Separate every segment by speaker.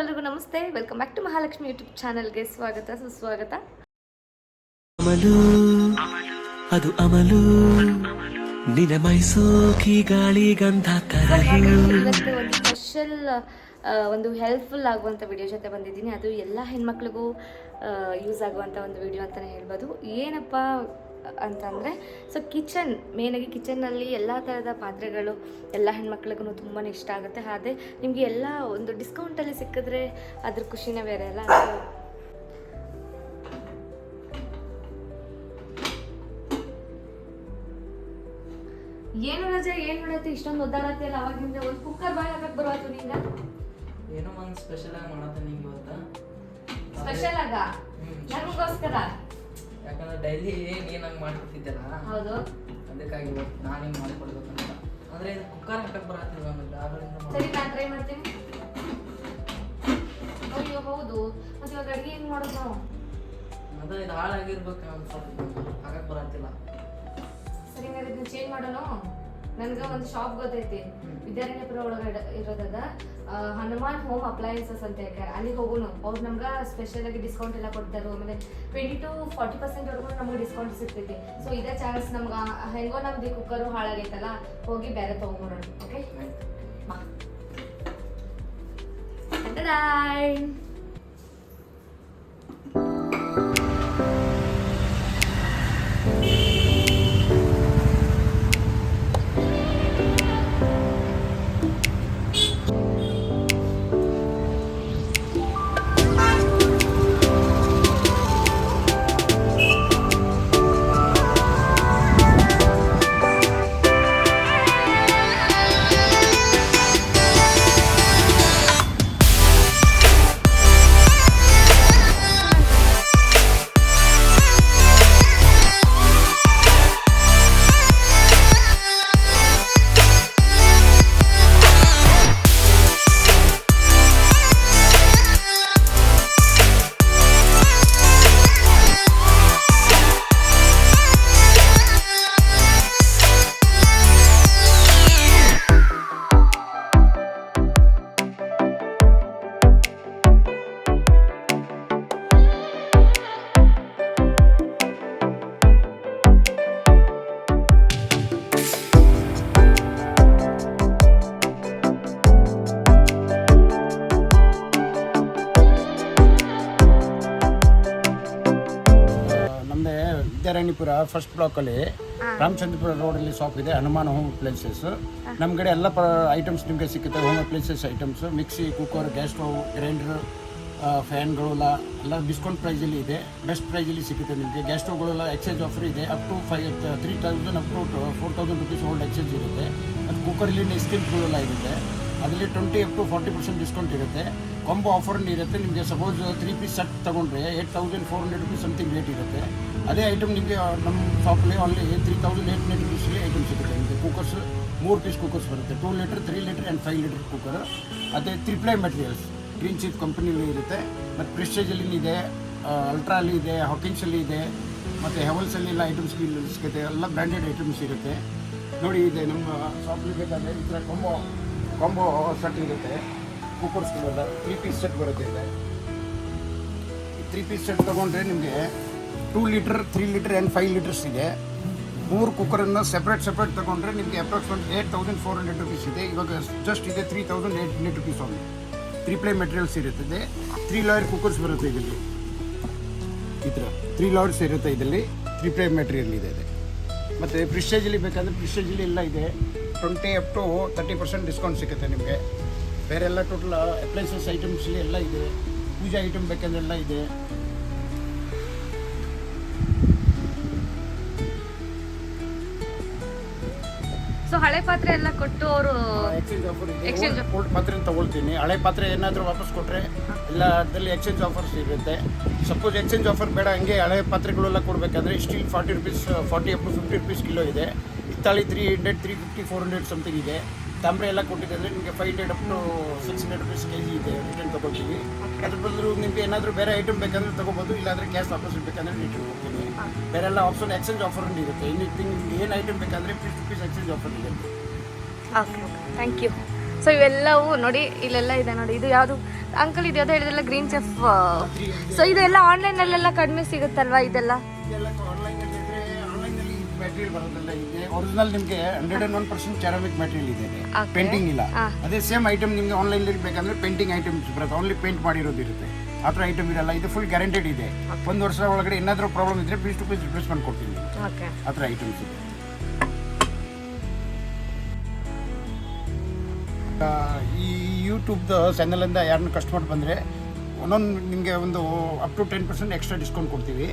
Speaker 1: ಎಲ್ರಿಗೂ ನಮಸ್ತೆ. Welcome back to Mahalakshmi YouTube ಚಾನಲ್ಗೆ ಸ್ವಾಗತ ಸುಸ್ವಾಗತ.
Speaker 2: ಅಮಲು ಅದು ಅಮಲು. ನಿನ ಮೈಸೂಕಿ ಗಾಳಿ ಗಂಧ
Speaker 1: ಇವತ್ತು ಒಂದು ಸ್ಪೆಷಲ್ ಒಂದು ಹೆಲ್ಪ್ಫುಲ್ ಆಗುವಂಥ ವಿಡಿಯೋ ಜೊತೆ ಬಂದಿದ್ದೀನಿ. ಅದು ಎಲ್ಲ ಹೆಣ್ಮಕ್ಳಿಗೂ ಯೂಸ್ ಆಗುವಂಥ ಒಂದು ವಿಡಿಯೋ ಅಂತಲೇ ಹೇಳ್ಬೋದು. ಏನಪ್ಪ ಅಂತಂದರೆ ಸೊ ಕಿಚನ್ ಮೇನಾಗಿ ಕಿಚನ್ನಲ್ಲಿ ಎಲ್ಲ ಥರದ ಪಾತ್ರೆಗಳು ಎಲ್ಲ ಹೆಣ್ಮಕ್ಳಿಗೂ ತುಂಬಾ ಇಷ್ಟ ಆಗುತ್ತೆ. ಅದೇ ನಿಮಗೆ ಎಲ್ಲ ಒಂದು ಡಿಸ್ಕೌಂಟಲ್ಲಿ ಸಿಕ್ಕಿದ್ರೆ ಅದ್ರ ಖುಷಿನೇ ಬೇರೆ ಅಲ್ಲ? ಏನು ರಜೆ ಏನು ಮಾಡತ್ತೆ ಇಷ್ಟೊಂದು ಒದ್ದಾಡತ್ತೆ ಅಲ್ಲ ಅವಾಗಿಂದ ಒಂದು ಕುಕ್ಕರ್ ಬಾಯ್ ಹಾಕಕ್ ಬರುವಾತು ನಿಂಗ?
Speaker 3: ಏನೋ ಒಂದು ಸ್ಪೆಷಲ್ ಆಗಿ ಮಾಡತ್ತೆ ನಿಂಗೆ ಇವತ್ತ
Speaker 1: ಸ್ಪೆಷಲ್ ಆಗ?
Speaker 3: ನಮಗೋಸ್ಕರ
Speaker 1: ನನಗೋಸ್ಕರ?
Speaker 3: ಯಾಕಂದ್ರೆ ಡೈಲಿ ನೀನ್ ಹಂಗೆ ಮಾಡ್ಕೊತಿದ್ದಲ್ಲ
Speaker 1: ಹೌದು.
Speaker 3: ಅದಕ್ಕಾಗಿ ನಾನು ಹಿಂಗೆ ಮಾಡ್ಕೊಡ್ಬೇಕಂತ. ಅಂದ್ರೆ ಇದು ಕುಕ್ಕರ್ ಹಾಕಕ್ ಬರತ್ತಿಲ್ಲ ನನಗೆ ಆದ್ರಿಂದ
Speaker 1: ಸರಿ ನಾನು ಟ್ರೈ ಮಾಡ್ತೀನಿ. ಅಯ್ಯೋ ಹೌದು. ಮತ್ತೆ ಇವಾಗ ಅಡುಗೆ ಹೆಂಗ್ ಮಾಡೋದು ನಾವು?
Speaker 3: ಅದ ಇದು ಹಾಳಾಗಿರ್ಬೇಕು ಸ್ವಲ್ಪ ಹಾಕಕ್ ಬರತ್ತಿಲ್ಲ.
Speaker 1: ಸರಿ ಹಂಗಾರೆ ಇದನ್ನ ಚೇಂಜ್ ಮಾಡೋಣ? ನನ್ಗೆ ಒಂದು ಶಾಪ್ ಗೊತ್ತೈತಿ. ವಿದ್ಯಾರಣ್ಯಪುರ ಒಳಗಡೆ ಇರೋದದ. ಹನುಮಾನ್ ಹೋಮ್ ಅಪ್ಲಯನ್ಸಸ್ ಅಂತ ಹೇಳಿ ಅಲ್ಲಿಗೆ ಹೋಗೋಣ ಅವ್ರು ನಮ್ಗೆ ಸ್ಪೆಷಲ್ ಆಗಿ ಡಿಸ್ಕೌಂಟ್ ಎಲ್ಲ ಕೊಡ್ತಾರೆ. ಆಮೇಲೆ ಟ್ವೆಂಟಿ ಟು ಫಾರ್ಟಿ ಪರ್ಸೆಂಟ್ ವರ್ಗೂ ನಮ್ಗೆ ಡಿಸ್ಕೌಂಟ್ ಸಿಗ್ತೈತಿ. ಸೊ ಇದೇ ಚಾನ್ಸ್ ನಮ್ಗೆ ಹೆಂಗೋ ನಮ್ದು ಕುಕ್ಕರು ಹಾಳಾಗೈತಲ್ಲ, ಹೋಗಿ ಬೇರೆ ತೊಗೊಂಬರೋಣ. Okay Bye.
Speaker 4: ವಿದ್ಯಾರಣ್ಯಪುರ ಫಸ್ಟ್ ಬ್ಲಾಕಲ್ಲಿ ರಾಮಚಂದ್ರಪುರ ರೋಡಲ್ಲಿ ಶಾಪ್ ಇದೆ ಹನುಮಾನ್ ಹೋಮ್ ಅಪ್ಲೈನ್ಸಸ್ ನಮ್ಮ ಕಡೆ ಎಲ್ಲ ಪ ಐಟಮ್ಸ್ ನಿಮಗೆ ಸಿಗುತ್ತೆ home appliances items mixie cooker gas stove grinder ಫ್ಯಾನ್ಗಳೆಲ್ಲ ಎಲ್ಲ ಡಿಸ್ಕೌಂಟ್ ಪ್ರೈಸಲ್ಲಿ ಇದೆ. ಬೆಸ್ಟ್ ಪ್ರೈಸಲ್ಲಿ ಸಿಗುತ್ತೆ ನಿಮಗೆ. ಗ್ಯಾಸ್ ಸ್ಟವ್ಗಳೆಲ್ಲ ಎಕ್ಸ್ಚೇಂಜ್ ಆಫರ್ ಇದೆ. Up to five three thousand up to four thousand rupees old exchange ಇರುತ್ತೆ. ಅದು ಕುಕ್ಕರಲ್ಲಿ ಸ್ಕಿನ್ಗಳೆಲ್ಲ ಇರುತ್ತೆ. ಅದರಲ್ಲಿ twenty up to forty percent discount ಇರುತ್ತೆ. ಕಾಂಬೋ ಆಫರ್ ಇರುತ್ತೆ. ನಿಮಗೆ ಸಪೋಸ್ ತ್ರೀ ಪೀಸ್ ಸೆಟ್ ತೊಗೊಂಡ್ರೆ eight thousand four hundred rupees something rate ಇರುತ್ತೆ. ಅದೇ ಐಟಮ್ ನಿಮಗೆ ನಮ್ಮ ಶಾಪಲ್ಲಿ ಅಲ್ಲಿ ತ್ರೀ ತೌಸಂಡ್ ಏಟ್ ಹಂಡ್ರೆಡ್ ರುಪೀಸಲ್ಲಿ ಐಟಮ್ ಸಿಗುತ್ತೆ. ನಿಮಗೆ ಕುಕ್ಕರ್ಸ್ ಮೂರು ಪೀಸ್ ಕುಕ್ಕರ್ಸ್ ಬರುತ್ತೆ. Two litre three litre and five litre cooker ಅದೇ ತ್ರಿಪ್ಲೈ ಮೆಟೀರಿಯಲ್ಸ್ ಗ್ರೀನ್ ಚೀಪ್ ಕಂಪ್ನಿಲಿ ಇರುತ್ತೆ. ಮತ್ತು ಪ್ರಿಸ್ಟೇಜಲ್ಲಿ ಇದೆ ಅಲ್ಟ್ರಾಲಿ ಇದೆ ಹಾಕಿನ್ಸಲ್ಲಿ ಇದೆ, ಮತ್ತು ಹೆವಲ್ಸಲ್ಲಿ ಎಲ್ಲ ಐಟಮ್ಸ್ ಸಿಗುತ್ತೆ. ಎಲ್ಲ ಬ್ರ್ಯಾಂಡೆಡ್ ಐಟಮ್ಸ್ ಇರುತ್ತೆ. ನೋಡಿ, ಇದೆ ನಮ್ಮ ಶಾಪಲ್ಲಿ ಬೇಕಾದರೆ ಈ ಥರ ಕೊಂಬೋ ಕೊಂಬೋ ಸೆಟ್ ಇರುತ್ತೆ. ಕುಕ್ಕರ್ಸ್ಗಳೆಲ್ಲ ತ್ರೀ ಪೀಸ್ ಸೆಟ್ ಬರುತ್ತೆ ಇದೆ. ತ್ರೀ ಪೀಸ್ ಸೆಟ್ ತೊಗೊಂಡ್ರೆ ನಿಮಗೆ two litre three litre and five litres ಇದೆ. ಮೂರು ಕುಕ್ಕರನ್ನು ಸಪ್ರೇಟ್ ಸೆಪ್ರೇಟ್ ತೊಗೊಂಡ್ರೆ ನಿಮಗೆ approximate eight thousand four hundred rupees ಇದೆ. ಇವಾಗ ಜಸ್ಟ್ ಇದೆ three thousand eight hundred rupees ಆಗಿ ತ್ರೀ ಪ್ಲೇ ಮೆಟೀರಿಯಲ್ಸ್ ಇರುತ್ತದೆ ತ್ರೀ ಲಾಯರ್ ಕುಕ್ಕರ್ಸ್ ಬರುತ್ತೆ ಇದರಲ್ಲಿ. ಈ ಥರ. ತ್ರೀ ಲಾಯರ್ಸ್ ಇರುತ್ತೆ ಇದರಲ್ಲಿ. ತ್ರೀ ಪ್ಲೇ ಮೆಟೀರಿಯಲ್ ಇದೆ ಇದೆ. ಮತ್ತು ಪ್ರಿಸ್ಟೇಜಲ್ಲಿ ಬೇಕಾದರೆ ಪ್ರಿಸ್ಟೇಜಲ್ಲಿ ಎಲ್ಲ ಇದೆ. Twenty up to thirty percent discount ಸಿಗುತ್ತೆ ನಿಮಗೆ. ಬೇರೆ ಎಲ್ಲ ಟೋಟಲ್ ಅಪ್ಲೈನ್ಸಸ್ ಐಟಮ್ಸಲ್ಲಿ ಎಲ್ಲ ಇದೆ. ಪೂಜಾ ಐಟಮ್ ಬೇಕಂದ್ರೆ ಎಲ್ಲ ಇದೆ.
Speaker 1: ಸೊ ಹಳೆ ಪಾತ್ರೆ ಎಲ್ಲ ಕೊಟ್ಟು ಅವರು
Speaker 4: ಎಕ್ಸ್ಚೇಂಜ್ ಓಲ್ಡ್ ಪಾತ್ರೆ ತಗೊಳ್ತೀನಿ. ಹಳೆ ಪಾತ್ರೆ ಏನಾದರೂ ವಾಪಸ್ ಕೊಟ್ಟರೆ ಎಲ್ಲ ಅದರಲ್ಲಿ ಎಕ್ಸ್ಚೇಂಜ್ ಆಫರ್ಸ್ ಇರುತ್ತೆ ಸಪೋಸ್ ಎಕ್ಸ್ಚೇಂಜ್ ಆಫರ್ ಬೇಡ ಹಂಗೆ ಹಳೆ ಪಾತ್ರೆಗಳೆಲ್ಲ ಕೊಡಬೇಕಾದ್ರೆ steel forty rupees forty up to fifty rupees kilo ಇದೆ. ಹಿತ್ತಾಳಿ three hundred three fifty four hundred something ಇದೆ. ತಾಮ್ರ ಎಲ್ಲ ಕೊಟ್ಟಿದೆ ಅಂದರೆ ನಿಮಗೆ five hundred up to six hundred rupees K G ಇದೆ ರಿಟರ್ನ್ ತೊಗೊಳ್ತೀವಿ ಅದ್ರ ಬದಲು ನಿಮಗೆ ಏನಾದರೂ ಬೇರೆ ಐಟಮ್ ಬೇಕಂದ್ರೆ ತೊಗೋಬೋದು ಇಲ್ಲಾಂದರೆ ಕ್ಯಾಶ್ ವಾಪಸ್ ಬೇಕಂದ್ರೆ ರಿಟರ್ನ್ ಹೋಗ್ತೀವಿ ಬೇರೆ ಎಲ್ಲ ಆಪ್ಷನ್ ಎಕ್ಸ್ಚೇಂಜ್ ಆಫರ್ ಇರುತ್ತೆ ಎನಿಥಿಂಗ್ ಏನು ಐಟಮ್ ಬೇಕಂದರೆ ಫಿಫ್ಟಿ ರುಪೀಸ್ ಎಕ್ಸ್ಚೇಂಜ್ ಆಫರ್ ಇದೆ
Speaker 1: ಓಕೆ ಥ್ಯಾಂಕ್ ಯು ಸೊ ಇವೆಲ್ಲವೂ ನೋಡಿ ಇಲ್ಲೆಲ್ಲ ಇದೆ ನೋಡಿ. ಇದು ಯಾವುದು? ಅಂಕಲ್ ಇದು ಯಾವ್ದು ಹೇಳಿದೆಲ್ಲ ಗ್ರೀನ್ ಚೆಫ್ ಸೊ ಇದೆಲ್ಲ ಆನ್ಲೈನಲ್ಲೆಲ್ಲ ಕಡಿಮೆ ಸಿಗುತ್ತಲ್ವಾ ಇದೆಲ್ಲ?
Speaker 4: ಮೆಟೀರಿಯಲ್ ಬರೋದಿಲ್ಲ ಇದೆ. ಒರಿಜಿನಲ್ ನಿಮಗೆ hundred and one percent ceramic material ಇದೆ ಪೇಂಟಿಂಗ್ ಇಲ್ಲ. ಅದೇ ಸೇಮ್ ಐಟಮ್ ನಿಮಗೆ ಆನ್ಲೈನಲ್ಲಿ ಬೇಕಂದ್ರೆ ಪೇಂಟಿಂಗ್ ಐಟಮ್ಸ್ ಬರುತ್ತೆ. ಓನ್ಲಿ ಪೇಂಟ್ ಮಾಡಿರೋದು ಇರುತ್ತೆ. ಆ ಥರ ಐಟಮ್ ಇರಲ್ಲ. ಇದು ಫುಲ್ ಗ್ಯಾರಂಟೆಡ್ ಇದೆ. ಒಂದು ವರ್ಷ ಒಳಗಡೆ ಏನಾದರೂ ಪ್ರಾಬ್ಲಮ್ ಇದ್ರೆ ಪೀಸ್ ಟು ಪೀಸ್ ರಿಪ್ಲೇಸ್ಮೆಂಟ್ ಕೊಡ್ತೀನಿ ಆ ಥರ ಐಟಮ್ಸ್ ಇದೆ. ಈ ಯೂಟ್ಯೂಬ್ದು ಚಾನಲಿಂದ ಯಾರನ್ನ ಕಸ್ಟಮರ್ ಬಂದರೆ ಒಂದೊಂದು ನಿಮಗೆ ಒಂದು up to ten percent extra discount ಕೊಡ್ತೀವಿ.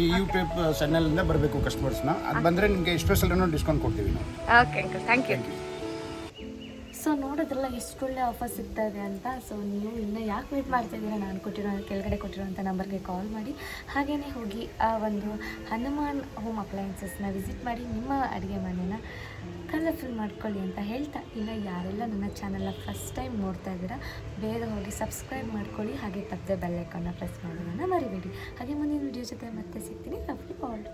Speaker 4: ಈ ಯೂಟ್ಯೂಬ್ ಚಾನಲಿಂದ ಬರಬೇಕು ಕಸ್ಟಮರ್ಸ್ನ ಅದು ಬಂದರೆ ನಿಮಗೆ ಸ್ಪೆಷಲ್ ಏನೋ ಡಿಸ್ಕೌಂಟ್ ಕೊಡ್ತೀವಿ ನಾವು.
Speaker 1: Okay uncle thank you so ನೋಡಿದ್ರಲ್ಲ ಎಷ್ಟು ಒಳ್ಳೆ ಆಫರ್ ಸಿಗ್ತಾ ಇದೆ ಅಂತ. ಸೊ ನೀವು ಇನ್ನೂ ಯಾಕೆ ವೇಟ್ ಮಾಡ್ತಾ ಇದ್ದೀರಾ? ನಾನು ಕೊಟ್ಟಿರೋ, ಕೆಳಗಡೆ ಕೊಟ್ಟಿರೋಂಥ ನಂಬರ್ಗೆ ಕಾಲ್ ಮಾಡಿ. ಹಾಗೆಯೇ ಹೋಗಿ, ಆ ಒಂದು ಹನುಮಾನ್ ಹೋಮ್ ಅಪ್ಲಯನ್ಸಸ್ನ ವಿಸಿಟ್ ಮಾಡಿ, ನಿಮ್ಮ ಅಡುಗೆ ಮನೆನ ಕಲರ್ಫುಲ್ ಮಾಡ್ಕೊಳ್ಳಿ ಅಂತ ಹೇಳ್ತಾ. ಇಲ್ಲ, ಯಾರೆಲ್ಲ ನನ್ನ ಚಾನಲ್ನ ಫಸ್ಟ್ ಟೈಮ್ ನೋಡ್ತಾ ಇದ್ದೀರಾ, ಬೇಗ ಹೋಗಿ ಸಬ್ಸ್ಕ್ರೈಬ್ ಮಾಡ್ಕೊಳ್ಳಿ. ಹಾಗೆ ತಪ್ಪದೆ ಬೆಲ್ಲೈಕನ್ನ ಪ್ರೆಸ್ ಮಾಡೋದನ್ನು ಮರಿಬೇಡಿ. ಹಾಗೆ ಮುಂದಿನ ವಿಡಿಯೋ ಜೊತೆ ಮತ್ತೆ ಸಿಗ್ತೀನಿ. Lovely all